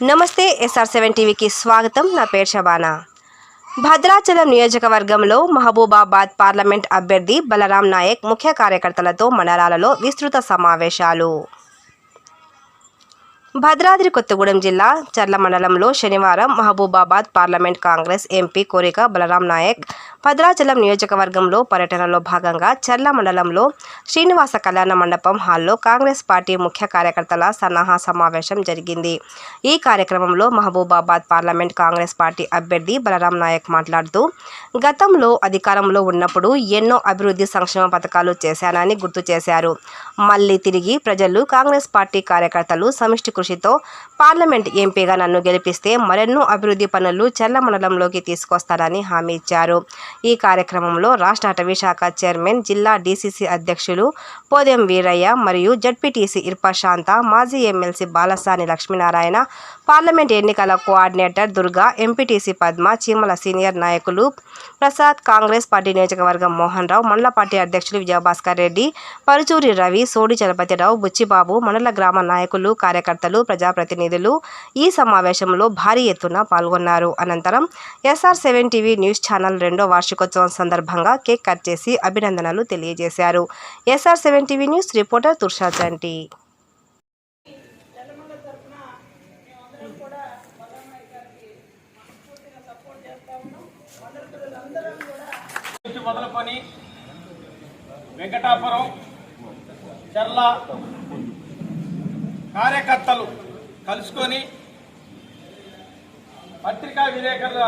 నమస్తే SR seven టీవీకి స్వాగతం. నా పేరు షబానా. భద్రాచలం నియోజకవర్గంలో మహబూబాబాద్ పార్లమెంట్ అభ్యర్థి బలరాం నాయక్ ముఖ్య కార్యకర్తలతో మండలాలలో విస్తృత సమావేశాలు. భద్రాద్రి కొత్తగూడెం జిల్లా చర్ల మండలంలో శనివారం మహబూబాబాద్ పార్లమెంట్ కాంగ్రెస్ ఎంపీ కోరిక బలరాం నాయక్ భద్రాచలం నియోజకవర్గంలో పర్యటనలో భాగంగా చర్ల మండలంలో శ్రీనివాస కళ్యాణ మండపం హాల్లో కాంగ్రెస్ పార్టీ ముఖ్య కార్యకర్తల సన్నాహా సమావేశం జరిగింది. ఈ కార్యక్రమంలో మహబూబాబాద్ పార్లమెంట్ కాంగ్రెస్ పార్టీ అభ్యర్థి బలరాం నాయక్ మాట్లాడుతూ గతంలో అధికారంలో ఉన్నప్పుడు ఎన్నో అభివృద్ధి సంక్షేమ పథకాలు చేశానని గుర్తు చేశారు. మళ్ళీ తిరిగి ప్రజలు కాంగ్రెస్ పార్టీ కార్యకర్తలు సమిష్టి కృషితో పార్లమెంట్ ఎంపీగా నన్ను గెలిపిస్తే మరెన్నో అభివృద్ధి పనులు చెల్ల మండలంలోకి తీసుకొస్తానని హామీ ఇచ్చారు. ఈ కార్యక్రమంలో రాష్ట్ర అటవీ శాఖ చైర్మన్ జిల్లా డీసీసీ అధ్యక్షులు పోదెం వీరయ్య మరియు జడ్పీటీసీ ఇర్పశాంత మాజీ ఎమ్మెల్సీ బాలసాని లక్ష్మీనారాయణ పార్లమెంట్ ఎన్నికల coordinator Durga MPTC Padma Cheemala senior నాయకులు ప్రసాద్ కాంగ్రెస్ పార్టీ నియోజకవర్గం మోహన్ రావు మండల పార్టీ అధ్యక్షులు విజయభాస్కర్ రెడ్డి పరుచూరి రవి సోడి చలపతిరావు బుచ్చిబాబు మండల గ్రామ నాయకులు కార్యకర్తలు ప్రజాప్రతినిధులు ఈ సమావేశంలో భారీ ఎత్తున పాల్గొన్నారు. అనంతరం SR seven TV news channel రెండో వార్షికోత్సవం సందర్భంగా కేక్ కట్ చేసి అభినందనలు తెలియజేశారు. SR seven TV news reporter Tursha Chanti మొదలుకొని వెంకటాపురం చర్ల కార్యకర్తలు కలుసుకొని పత్రికా విలేకరుల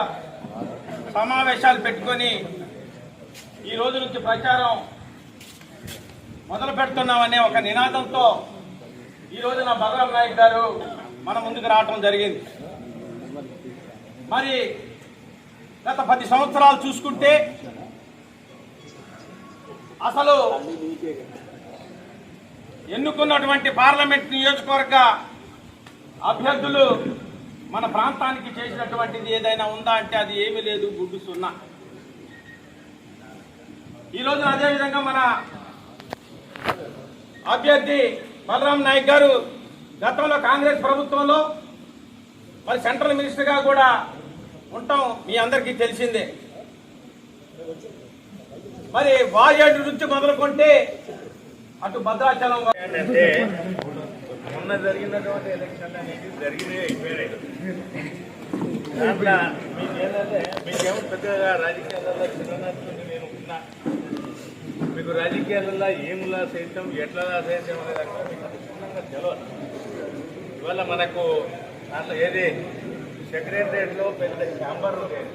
సమావేశాలు పెట్టుకొని ఈ రోజు నుంచి ప్రచారం మొదలు పెడుతున్నామనే ఒక నినాదంతో ఈ రోజున బలరాం నాయక్ గారు మన ముందుకు రావటం జరిగింది. మరి గత పది సంవత్సరాలు చూసుకుంటే అసలు ఎన్నుకున్నటువంటి పార్లమెంట్ నియోజకవర్గ అభ్యర్థులు మన ప్రాంతానికి చేసినటువంటిది ఏదైనా ఉందా అంటే అది ఏమీ లేదు గుడ్డు సున్నా. ఈరోజు అదేవిధంగా మన అభ్యర్థి బలరాం నాయక్ గారు గతంలో కాంగ్రెస్ ప్రభుత్వంలో మరి సెంట్రల్ మినిస్టర్గా కూడా ఉంటాం మీ అందరికీ తెలిసిందే. మరి వాజేడు నుంచి మొదలుకుంటే అటు భద్రాచలం అంటే మొన్న జరిగినటువంటి ఎలక్షన్ అనేది జరిగినవి అయిపోయినాయి దాంట్లో మీకు ఏంటంటే మీకేమో పెద్దగా రాజకీయాలలో చిన్ననాటి నేను ఉన్నా. మీకు రాజకీయాలలో ఏములా సైతం ఎట్లా సైతం అనే దాంట్లో మీకు క్షుణ్ణంగా తెలియదు ఇవాళ మనకు దాంట్లో ఏది? సెక్రటరేట్లో పెద్ద ఛాంబర్ ఉండేది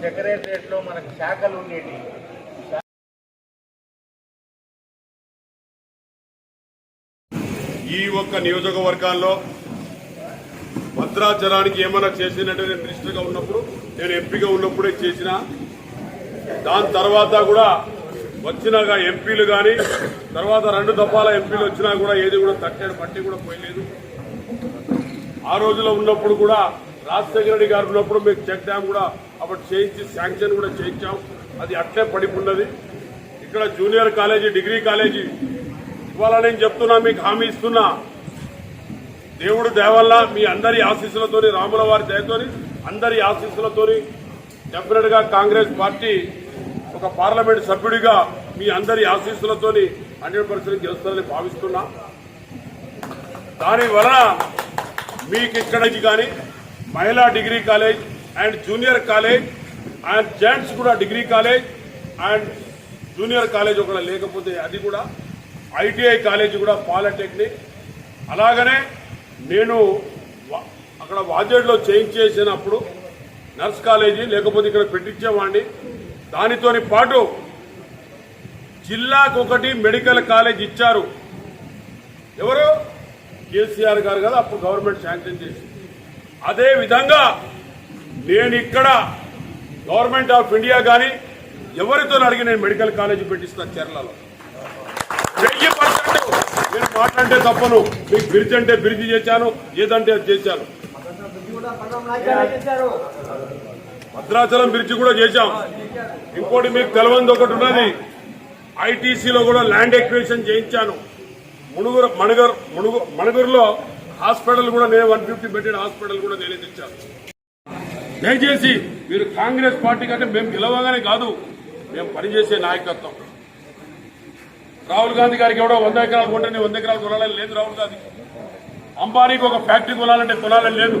సెక్రటరేట్లో మనకు శాఖలు ఉండేవి ఈ ఒక్క నియోజకవర్గాల్లో భద్రాచలానికి ఏమైనా చేసినట్టు నేను మినిస్టర్గా ఉన్నప్పుడు నేను ఎంపీగా ఉన్నప్పుడే చేసిన దాని తర్వాత కూడా వచ్చినాక ఎంపీలు కానీ తర్వాత రెండు దఫాల ఎంపీలు వచ్చినా కూడా ఏది కూడా తట్టాడు పట్టి కూడా పోయలేదు. ఆ రోజులో ఉన్నప్పుడు కూడా రాజశేఖర రెడ్డి గారు ఉన్నప్పుడు మీకు చెక్ డ్యామ్ కూడా అప్పుడు చేయించి శాంక్షన్ కూడా చేయించాం. అది అట్లే పడిపోన్నది ఇక్కడ జూనియర్ కాలేజీ డిగ్రీ కాలేజీ ఇవాళ నేను చెప్తున్నా మీకు హామీ ఇస్తున్నా. దేవుడు దేవల్ల మీ అందరి ఆశీస్సులతోని రాముల వారి దయతోని అందరి ఆశీస్సులతోని డెఫినెట్గా కాంగ్రెస్ పార్టీ ఒక పార్లమెంట్ సభ్యుడిగా మీ అందరి ఆశీస్సులతోని హండ్రెడ్ పర్సెంట్ గెలుస్తారని భావిస్తున్నా. దానివలన మీకు ఇక్కడికి కానీ మహిళా degree college and junior college and gents కూడా degree college and junior college ఒకటి లేకపోతే అది కూడా ఐటీఐ కాలేజీ కూడా పాలిటెక్నిక్. అలాగనే నేను వా- అక్కడ వాజేడ్లో చేంజ్ చేసినప్పుడు నర్స్ కాలేజీ లేకపోతే ఇక్కడ పెట్టించేవాడిని. దానితోని పాటు జిల్లాకు ఒకటి మెడికల్ కాలేజ్ ఇచ్చారు. ఎవరు? కేసీఆర్ గారు కదా అప్పుడు గవర్నమెంట్ శాంక్షన్ చేసి. అదే విధంగా నేను ఇక్కడ గవర్నమెంట్ ఆఫ్ ఇండియా కానీ ఎవరితో అడిగి నేను మెడికల్ కాలేజీ పెట్టిస్తాను కేరళలో వెయ్యి పర్సెంట్. నేను మాట్లాడితే తప్పను. మీకు బ్రిడ్జ్ అంటే బ్రిడ్జ్ చేశాను ఏదంటే అది చేశాను. భద్రాచలం బ్రిడ్జ్ కూడా చేశాం. ఇంకోటి మీకు తెలవంది ఒకటి ఉన్నది. ఐటీసీలో కూడా ల్యాండ్ ఎక్వేషన్ చేయించాను. మునుగురు మణుగర్ మునుగు మణుగురులో హాస్పిటల్ కూడా నేను వన్ ఫిఫ్టీ బెడెడ్ హాస్పిటల్ కూడా నేనే తెచ్చాను. దయచేసి మీరు కాంగ్రెస్ పార్టీ కంటే మేము గెలవగానే కాదు మేము పనిచేసే నాయకత్వం. రాహుల్ గాంధీ గారికి ఎవడో వంద ఎకరాలు కొంటే వంద ఎకరాలు కొనాలని లేదు రాహుల్ గాంధీ. అంబానీకి ఒక ఫ్యాక్టరీ కొనాలంటే కొనాలని లేదు.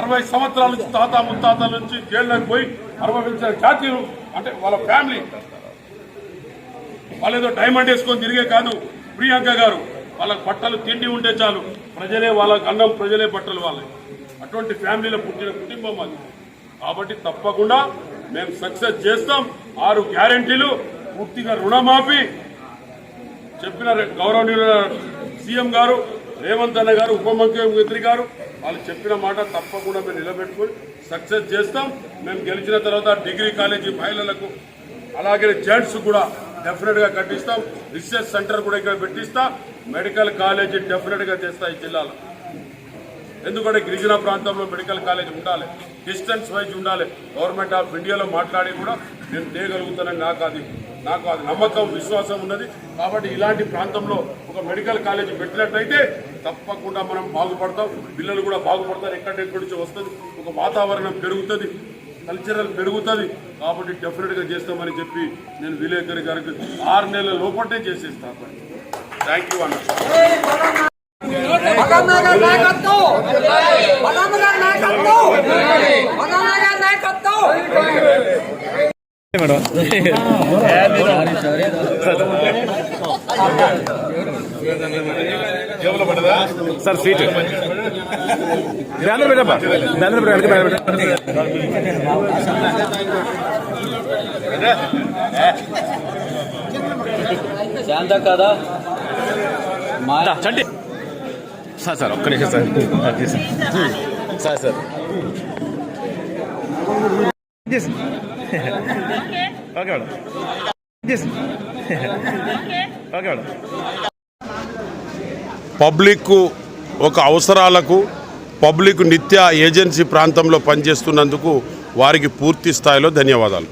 అరవై సంవత్సరాల నుంచి తాత ముత్తాతల నుంచి జైల్లోకి పోయి అనుభవించిన జాతీయులు అంటే వాళ్ళ ఫ్యామిలీ. వాళ్ళు ఏదో డైమండ్ వేసుకొని తిరిగే కాదు ప్రియాంక గారు. వాళ్ళకి బట్టలు తిండి ఉంటే చాలు. ప్రజలే వాళ్ళకి అన్నం ప్రజలే బట్టలు వాళ్ళకి అటువంటి ఫ్యామిలీలో పుట్టిన కుటుంబం అది. కాబట్టి తప్పకుండా మేము సక్సెస్ చేస్తాం. ఆరు గ్యారంటీలు పూర్తిగా రుణమాఫీ. చెప్పిన గౌరవనీయుల సీఎం గారు రేవంత్ అన్న గారు ఉప ముఖ్యమంత్రి గారు. వాళ్ళు చెప్పిన మాట తప్పకుండా మేము నిలబెట్టుకుని సక్సెస్ చేస్తాం. మేము గెలిచిన తర్వాత డిగ్రీ కాలేజీ మహిళలకు అలాగే జెంట్స్ కూడా డెఫినెట్గా కట్టిస్తాం. రీసెర్చ్ సెంటర్ కూడా ఇక్కడ పెట్టిస్తా. మెడికల్ కాలేజీ డెఫినెట్గా చేస్తా ఈ జిల్లాలో. ఎందుకంటే గిరిజన ప్రాంతంలో మెడికల్ కాలేజ్ ఉండాలి. డిస్టెన్స్ వైజ్ ఉండాలి. గవర్నమెంట్ ఆఫ్ ఇండియాలో మాట్లాడి కూడా నేను చేయగలుగుతానని నాకు అది నాకు అది నమ్మకం విశ్వాసం ఉన్నది. కాబట్టి ఇలాంటి ప్రాంతంలో ఒక మెడికల్ కాలేజ్ పెట్టినట్లయితే తప్పకుండా మనం బాగుపడతాం. పిల్లలు కూడా బాగుపడతారు. ఎక్కడెక్కడి నుంచి వస్తుంది? ఒక వాతావరణం పెరుగుతుంది. కల్చరల్ పెరుగుతుంది. కాబట్టి డెఫినెట్గా చేస్తామని చెప్పి నేను విలేకరి గారికి ఆరు నెలల లోపటే చేసేస్తాను థ్యాంక్ యూ అన్న. నాయకత్వం సార్ సీట్ బ్యానర్ పెట్టప్ప బ్యానర్ పెట్ట బ్యానర్ శాంత కదా? చండి సార్ సార్ ఒక్క నిమిషం sir. Sir sir. Okay madam. Okay madam. Public ఒక అవసరాలకు పబ్లిక్ నిత్య ఏజెన్సీ ప్రాంతంలో పనిచేస్తున్నందుకు వారికి పూర్తి స్థాయిలో ధన్యవాదాలు.